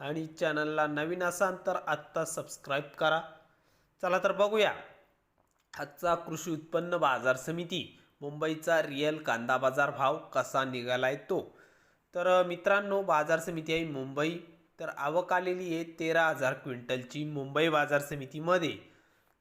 आणि चॅनलला नवीन असाल तर आत्ता सबस्क्राईब करा. चला तर बघूया. आजचा कृषी उत्पन्न बाजार समिती मुंबईचा रिअल कांदा बाजार भाव कसा निघाला आहे तो? तर मित्रांनो बाजार समिती आहे मुंबई. तर आवक आलेली आहे तेरा हजार क्विंटलची मुंबई बाजार समितीमध्ये.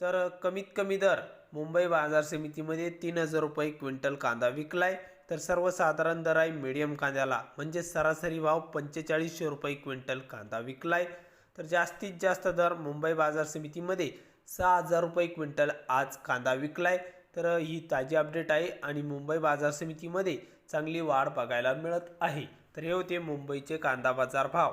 तर कमीत कमी दर मुंबई बाजार समितीमध्ये तीन हजार रुपये क्विंटल कांदा विकलाय. तर सर्वसाधारण दर आहे मीडियम कांद्याला म्हणजे सरासरी भाव पंचेचाळीसशे रुपये क्विंटल कांदा विकलाय. तर जास्तीत जास्त दर मुंबई बाजार समितीमध्ये सहा हजार रुपये क्विंटल आज कांदा विकलाय. तर ही ताजी अपडेट आहे आणि मुंबई बाजार समितीमध्ये चांगली वाढ बघायला मिळत आहे. तर हे होते मुंबईचे कांदा बाजार भाव.